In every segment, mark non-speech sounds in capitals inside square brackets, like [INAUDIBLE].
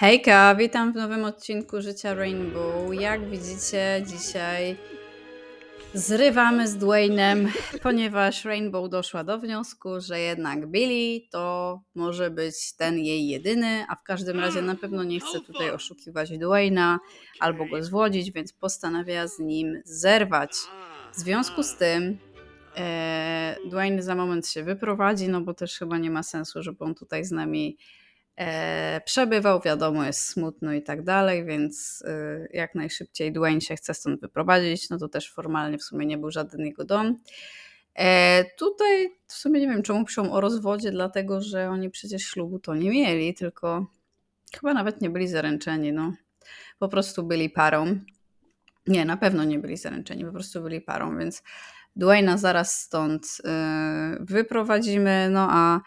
Hejka, witam w nowym odcinku Życia Rainbow. Jak widzicie, dzisiaj zrywamy z Dwaynem, ponieważ Rainbow doszła do wniosku, że jednak Billy to może być ten jej jedyny, a w każdym razie na pewno nie chce tutaj oszukiwać Dwayna albo go zwodzić, więc postanawia z nim zerwać. W związku z tym e, Dwayne za moment się wyprowadzi, no bo też chyba nie ma sensu, żeby on tutaj z nami przebywał, wiadomo, jest smutno i tak dalej, więc e, jak najszybciej Dwayne się chce stąd wyprowadzić, no to też formalnie w sumie nie był żaden jego dom. E, tutaj w sumie nie wiem, czemu piszą o rozwodzie, dlatego że oni przecież ślubu to nie mieli, tylko chyba nawet nie byli zaręczeni, no. Po prostu byli parą. Nie, na pewno nie byli zaręczeni, po prostu byli parą, więc Dwayna zaraz stąd e, wyprowadzimy, no a e,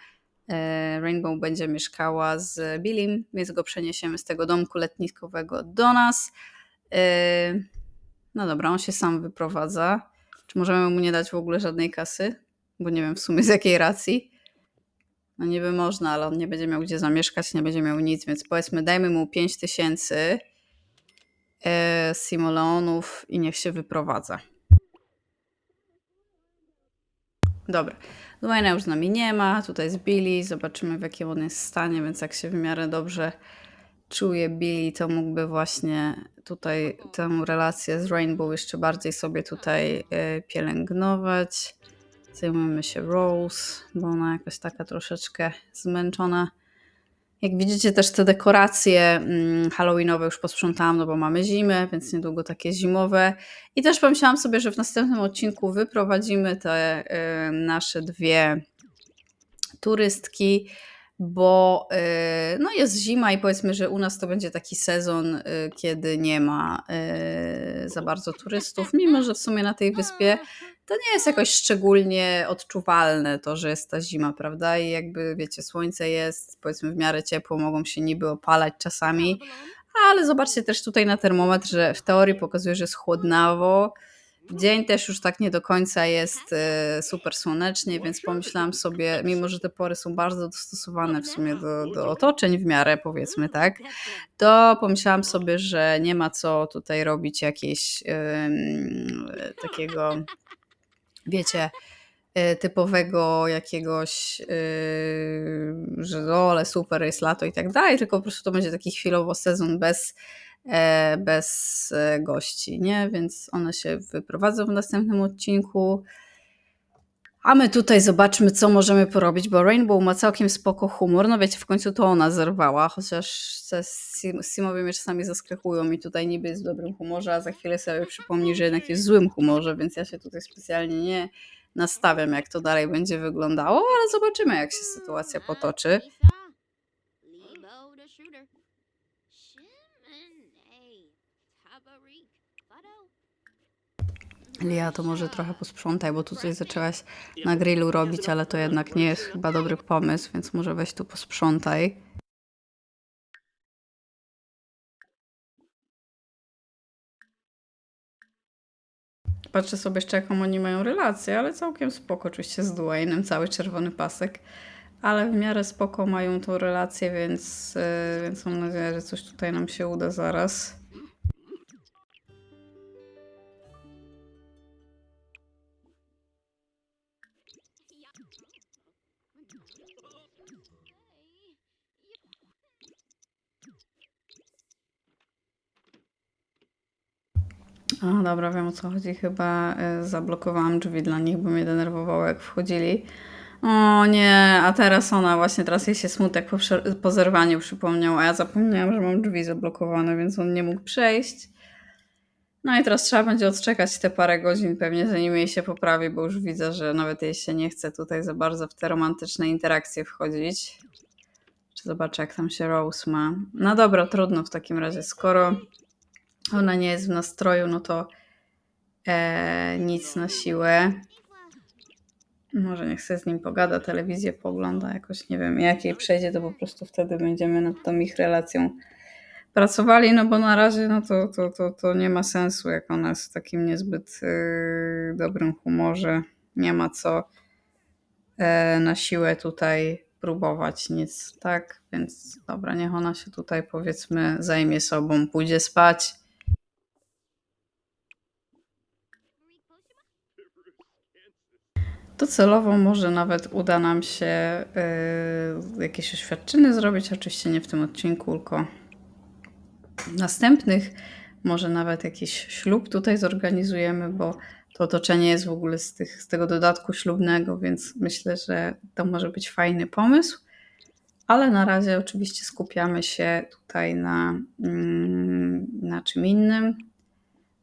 Rainbow będzie mieszkała z Billym, więc go przeniesiemy z tego domku letniskowego do nas. E, No dobra, on się sam wyprowadza. Czy możemy mu nie dać w ogóle żadnej kasy? Bo nie wiem w sumie z jakiej racji. No niby można, ale on nie będzie miał gdzie zamieszkać, nie będzie miał nic, więc powiedzmy dajmy mu 5 tysięcy e, simoleonów i niech się wyprowadza. Dobra. Dwayna już z nami nie ma, tutaj jest Billy, zobaczymy w jakim on jest stanie, więc jak się w miarę dobrze czuje Billy, to mógłby właśnie tutaj tę relację z Rainbow jeszcze bardziej sobie tutaj e, pielęgnować. Zajmujemy się Rose, bo ona jakaś taka troszeczkę zmęczona. Jak widzicie też te dekoracje mm, halloweenowe już posprzątałam, no bo mamy zimę, więc niedługo takie zimowe. I też pomyślałam sobie, że w następnym odcinku wyprowadzimy te y, nasze dwie turystki, bo y, no jest zima i powiedzmy, że u nas to będzie taki sezon, y, kiedy nie ma za bardzo turystów, mimo że w sumie na tej wyspie to nie jest jakoś szczególnie odczuwalne to, że jest ta zima, prawda? I jakby wiecie, słońce jest, powiedzmy w miarę ciepło, mogą się niby opalać czasami, ale zobaczcie też tutaj na termometr, że w teorii pokazuje, że jest chłodnawo. Dzień też już tak nie do końca jest e, super słonecznie, więc pomyślałam sobie, mimo że te pory są bardzo dostosowane w sumie do, do otoczeń w miarę, powiedzmy tak, to pomyślałam sobie, że nie ma co tutaj robić jakieś em, takiego, wiecie, e, typowego jakiegoś, e, że o, ale super jest lato i tak dalej, tylko po prostu to będzie taki chwilowo sezon bez, e, bez gości, nie? Więc one się wyprowadzą w następnym odcinku. A my tutaj zobaczmy, co możemy porobić, bo Rainbow ma całkiem spoko humor. No wiecie, w końcu to ona zerwała, chociaż te sim- simowie mnie czasami zaskakują i tutaj niby jest w dobrym humorze, a za chwilę sobie przypomni, że jednak jest w złym humorze, więc ja się tutaj specjalnie nie nastawiam, jak to dalej będzie wyglądało, ale zobaczymy, jak się sytuacja potoczy. Lia, to może trochę posprzątaj, bo tutaj zaczęłaś na grillu robić, ale to jednak nie jest chyba dobry pomysł, więc może weź tu posprzątaj. Patrzę sobie jeszcze, jaką oni mają relację, ale całkiem spoko, oczywiście z Dwaynem, cały czerwony pasek. Ale w miarę spoko mają tą relację, więc, yy, więc mam nadzieję, że coś tutaj nam się uda zaraz. A, dobra, wiem o co chodzi. Chyba y, zablokowałam drzwi dla nich, bo mnie denerwowało, jak wchodzili. O nie, a teraz ona, właśnie teraz jej się smutek po, po zerwaniu przypomniał, a ja zapomniałam, że mam drzwi zablokowane, więc on nie mógł przejść. No i teraz trzeba będzie odczekać te parę godzin pewnie, zanim jej się poprawi, bo już widzę, że nawet jej się nie chce tutaj za bardzo w te romantyczne interakcje wchodzić. Zobaczę, jak tam się Rose ma. No dobra, trudno w takim razie. Skoro ona nie jest w nastroju, no to e, nic na siłę. Może niech sobie z nim pogada, telewizję pogląda jakoś, nie wiem, jak jej przejdzie, to po prostu wtedy będziemy nad tą ich relacją pracowali, no bo na razie no to, to, to, to nie ma sensu, jak ona jest w takim niezbyt yy, dobrym humorze. Nie ma co e, na siłę tutaj próbować nic, tak? Więc dobra, niech ona się tutaj powiedzmy zajmie sobą, pójdzie spać. Docelowo może nawet uda nam się y, jakieś oświadczyny zrobić, oczywiście nie w tym odcinku, tylko następnych. Może nawet jakiś ślub tutaj zorganizujemy, bo to otoczenie jest w ogóle z, tych, z tego dodatku ślubnego, więc myślę, że to może być fajny pomysł. Ale na razie oczywiście skupiamy się tutaj na, mm, na czym innym.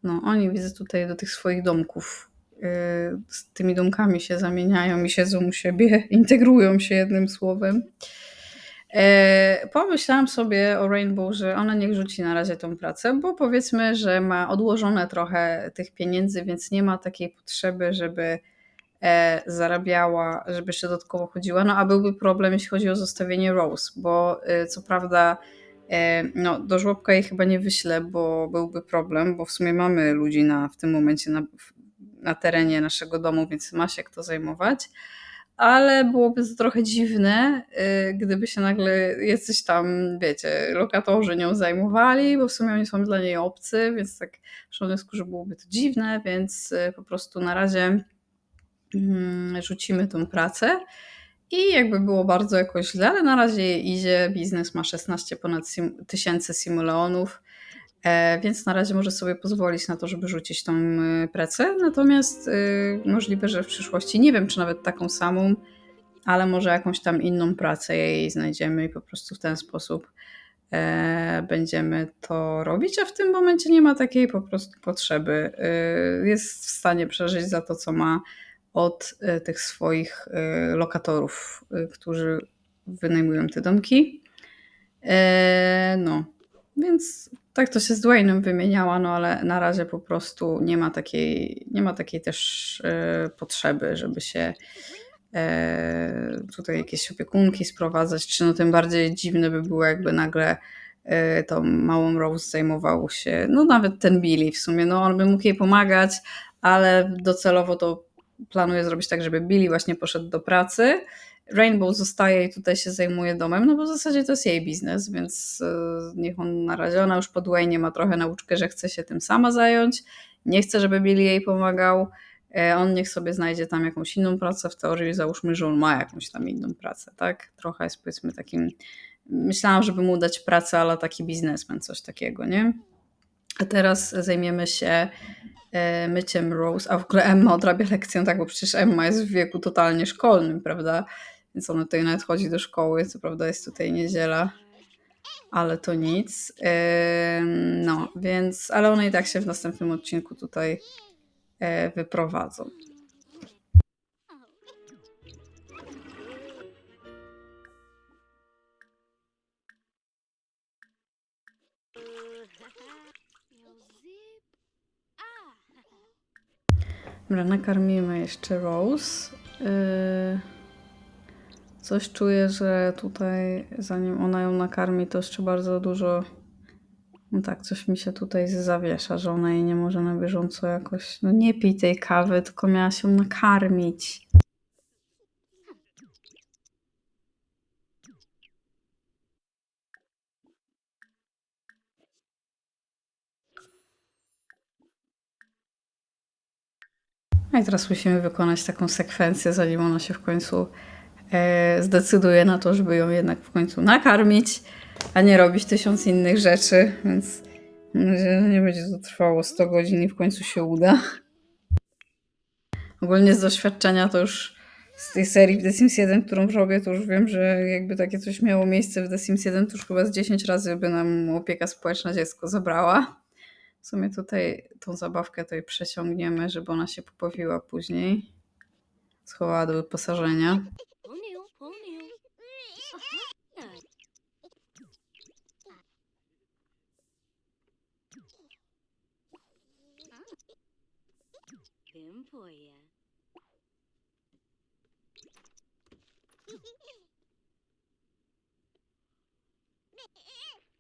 No, oni widzę tutaj do tych swoich domków. Yy, Z tymi domkami się zamieniają i siedzą u siebie, [LAUGHS] integrują się jednym słowem. E, Pomyślałam sobie o Rainbow, że ona niech rzuci na razie tą pracę, bo powiedzmy, że ma odłożone trochę tych pieniędzy, więc nie ma takiej potrzeby, żeby e, zarabiała, żeby jeszcze dodatkowo chodziła. No a byłby problem, jeśli chodzi o zostawienie Rose, bo e, co prawda e, no, do żłobka jej chyba nie wyślę, bo byłby problem, bo w sumie mamy ludzi na, w tym momencie na, na terenie naszego domu, więc ma się kto zajmować ale byłoby to trochę dziwne, y, gdyby się nagle jacyś tam, wiecie, lokatorzy nią zajmowali, bo w sumie oni są dla niej obcy, więc tak w wniosku, że byłoby to dziwne, więc y, po prostu na razie mm, rzucimy tą pracę. I jakby było bardzo jakoś źle, ale na razie idzie. Biznes ma 16 ponad sim- tysięcy simoleonów, e, więc na razie może sobie pozwolić na to, żeby rzucić tą y, pracę. Natomiast y, możliwe, że w przyszłości, nie wiem czy nawet taką samą, ale może jakąś tam inną pracę jej znajdziemy i po prostu w ten sposób e, będziemy to robić, a w tym momencie nie ma takiej po prostu potrzeby. Jest w stanie przeżyć za to, co ma od tych swoich lokatorów, którzy wynajmują te domki. E, no, więc tak to się z Dwaynem wymieniała, no ale na razie po prostu nie ma takiej, nie ma takiej też e, potrzeby, żeby się e, tutaj jakieś opiekunki sprowadzać, czy no tym bardziej dziwne by było, jakby nagle e, tą małą Rose zajmował się, no nawet ten Billy w sumie, no on by mógł jej pomagać, ale docelowo to planuję zrobić tak, żeby Billy właśnie poszedł do pracy, Rainbow zostaje i tutaj się zajmuje domem, no bo w zasadzie to jest jej biznes, więc e, niech on na razie, ona już po Dwayne ma trochę nauczkę, że chce się tym sama zająć, nie chce, żeby Billy jej pomagał, E, on niech sobie znajdzie tam jakąś inną pracę, w teorii załóżmy, że on ma jakąś tam inną pracę, tak? Trochę jest powiedzmy takim, myślałam, żeby mu dać pracę, ale taki biznesmen, coś takiego, nie? A teraz zajmiemy się e, myciem Rose, a w ogóle Emma odrabia lekcję, tak, bo przecież Emma jest w wieku totalnie szkolnym, prawda? Więc ona tutaj nawet chodzi do szkoły, co prawda jest tutaj niedziela, ale to nic. No, więc, ale one i tak się w następnym odcinku tutaj e, wyprowadzą. Dobra, nakarmimy jeszcze Rose. Yy, Coś czuję, że tutaj zanim ona ją nakarmi, to jeszcze bardzo dużo. No tak, coś mi się tutaj zawiesza, że ona jej nie może na bieżąco jakoś. No nie pij tej kawy, tylko miała się nakarmić. No i teraz musimy wykonać taką sekwencję, zanim ona się w końcu zdecyduje na to, żeby ją jednak w końcu nakarmić, a nie robić tysiąc innych rzeczy, więc nie będzie to trwało 100 godzin i w końcu się uda. Ogólnie z doświadczenia to już z tej serii w The Sims 1, którą robię, to już wiem, że jakby takie coś miało miejsce w The Sims 1, to już chyba z 10 razy by nam opieka społeczna dziecko zabrała. W sumie tutaj tą zabawkę tutaj przeciągniemy, żeby ona się pobawiła później. Schowała do wyposażenia. Ya.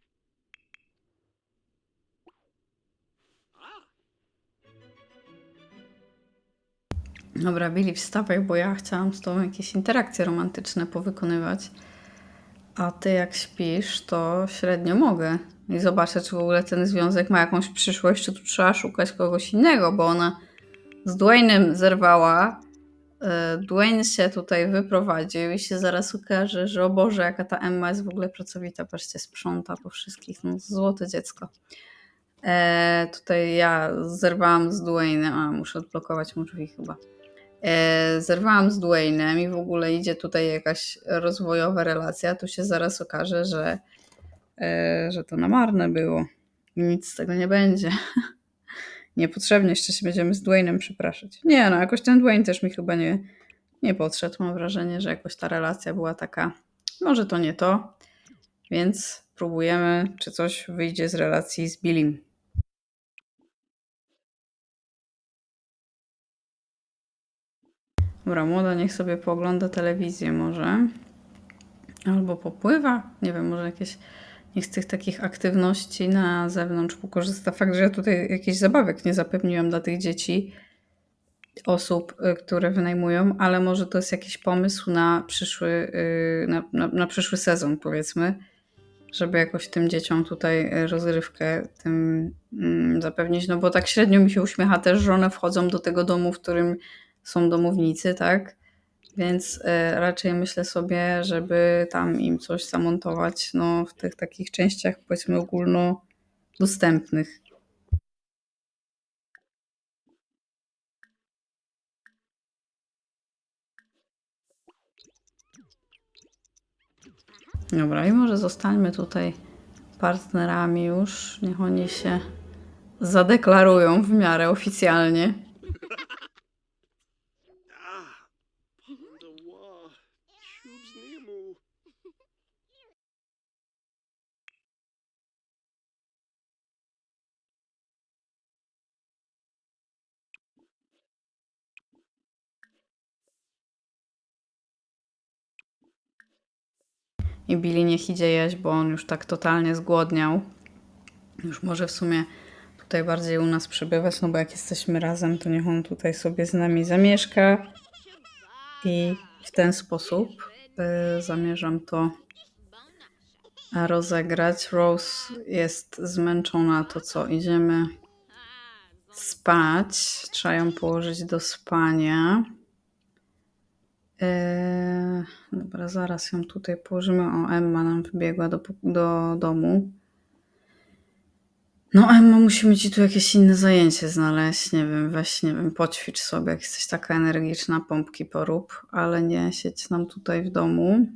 Dobra, Billy, wstawaj, bo ja chciałam z tobą jakieś interakcje romantyczne powykonywać. A ty jak śpisz, to średnio mogę. I zobaczę, czy w ogóle ten związek ma jakąś przyszłość, czy tu trzeba szukać kogoś innego, bo ona z Dwaynem zerwała. e, Dwayne się tutaj wyprowadził i się zaraz okaże, że o Boże, jaka ta Emma jest w ogóle pracowita. Patrzcie, sprząta po wszystkich. No, złote dziecko. E, tutaj ja zerwałam z Dwaynem, a muszę odblokować mu drzwi chyba. E, zerwałam z Dwaynem i w ogóle idzie tutaj jakaś rozwojowa relacja. Tu się zaraz okaże, że, e, że to na marne było. I nic z tego nie będzie. [LAUGHS] Niepotrzebnie jeszcze się będziemy z Dwaynem przepraszać. Nie, no jakoś ten Dwayne też mi chyba nie, nie podszedł. Mam wrażenie, że jakoś ta relacja była taka, może to nie to, więc próbujemy, czy coś wyjdzie z relacji z Billim. Dobra, młoda niech sobie poogląda telewizję może. Albo popływa. Nie wiem, może jakieś niech z tych takich aktywności na zewnątrz pokorzysta. Fakt, że ja tutaj jakichś zabawek nie zapewniłam dla tych dzieci, osób, y, które wynajmują, ale może to jest jakiś pomysł na przyszły, y, na, na, na przyszły sezon, powiedzmy, żeby jakoś tym dzieciom tutaj y, rozrywkę tym mm, zapewnić. No bo tak średnio mi się uśmiecha też, że one wchodzą do tego domu, w którym są domownicy, tak? Więc e, raczej myślę sobie, żeby tam im coś zamontować no, w tych takich częściach, powiedzmy, ogólnodostępnych. Dobra, i może zostańmy tutaj partnerami już. Niech oni się zadeklarują w miarę oficjalnie. I Billy niech idzie jeść, bo on już tak totalnie zgłodniał. Już może w sumie tutaj bardziej u nas przebywać, no bo jak jesteśmy razem, to niech on tutaj sobie z nami zamieszka. I w ten sposób y, zamierzam to rozegrać. Rose jest zmęczona, to co, idziemy spać. Trzeba ją położyć do spania. Eee, dobra, zaraz ją tutaj położymy. O, Emma nam wybiegła do, do domu. No, Emma, musimy ci tu jakieś inne zajęcie znaleźć. Nie wiem, weź, nie wiem, poćwicz sobie, jak jesteś taka energiczna, pompki porób, ale nie siedź nam tutaj w domu.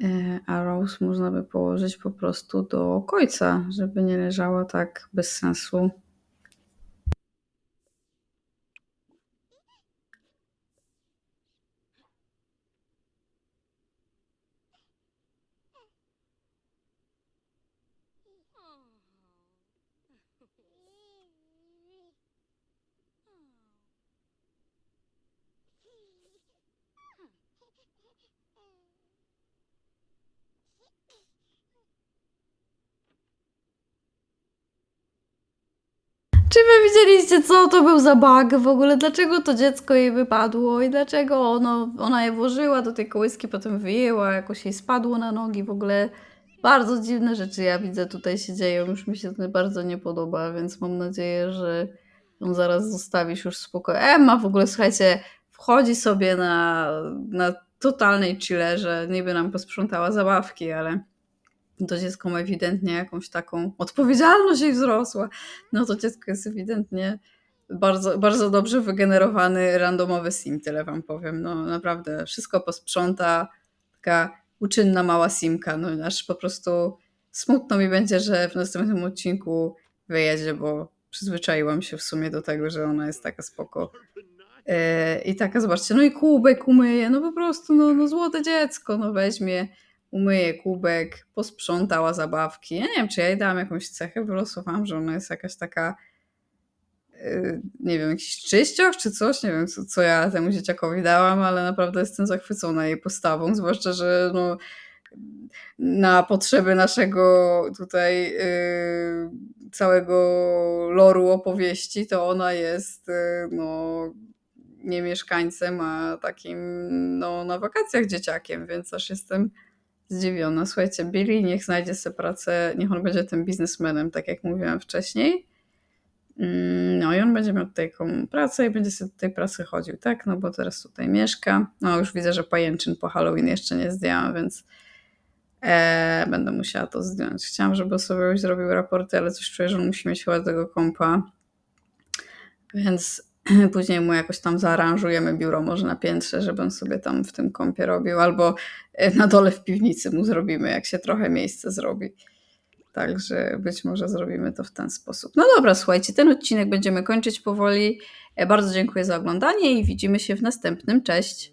Eee, A Rose można by położyć po prostu do końca, żeby nie leżała tak bez sensu. Czy wy widzieliście, co to był za bug w ogóle? Dlaczego to dziecko jej wypadło i dlaczego ono, ona je włożyła do tej kołyski, potem wyjęła, jakoś jej spadło na nogi w ogóle. Bardzo dziwne rzeczy ja widzę tutaj się dzieją, już mi się to bardzo nie podoba, więc mam nadzieję, że ją zaraz zostawisz już w spokoju. Emma w ogóle, słuchajcie, wchodzi sobie na, na totalnej chillerze, niby nam posprzątała zabawki, ale to dziecko ma ewidentnie jakąś taką odpowiedzialność jej wzrosła. No to dziecko jest ewidentnie bardzo, bardzo dobrze wygenerowany randomowy sim, tyle wam powiem. No naprawdę wszystko posprząta, taka uczynna mała simka, no aż po prostu smutno mi będzie, że w następnym odcinku wyjedzie, bo przyzwyczaiłam się w sumie do tego, że ona jest taka spoko. E, I taka, zobaczcie, no i kubek umyje, no po prostu, no, no złote dziecko, no weźmie, umyje kubek, posprzątała zabawki. Ja nie wiem, czy ja jej dałam jakąś cechę, wylosowałam, że ona jest jakaś taka, yy, nie wiem, jakiś czyścioch czy coś, nie wiem, co, co ja temu dzieciakowi dałam, ale naprawdę jestem zachwycona jej postawą, zwłaszcza, że no, na potrzeby naszego tutaj yy, całego loru opowieści, to ona jest y, no, nie mieszkańcem, a takim no, na wakacjach dzieciakiem, więc aż jestem zdziwiona. Słuchajcie, Billy niech znajdzie sobie pracę, niech on będzie tym biznesmenem, tak jak mówiłam wcześniej. Mm, No i on będzie miał tutaj pracę i będzie sobie do tej pracy chodził, tak? No bo teraz tutaj mieszka. No już widzę, że pajęczyn po Halloween jeszcze nie zdjęłam, więc e, będę musiała to zdjąć. Chciałam, żeby sobie już zrobił raporty, ale coś czuję, że on musi mieć chyba tego kompa. Więc [CLEARS THROAT] później mu jakoś tam zaaranżujemy biuro może na piętrze, żeby on sobie tam w tym kąpie robił, albo e, na dole w piwnicy mu zrobimy, jak się trochę miejsce zrobi. Także być może zrobimy to w ten sposób. No dobra, słuchajcie, ten odcinek będziemy kończyć powoli. E, Bardzo dziękuję za oglądanie i widzimy się w następnym. Cześć!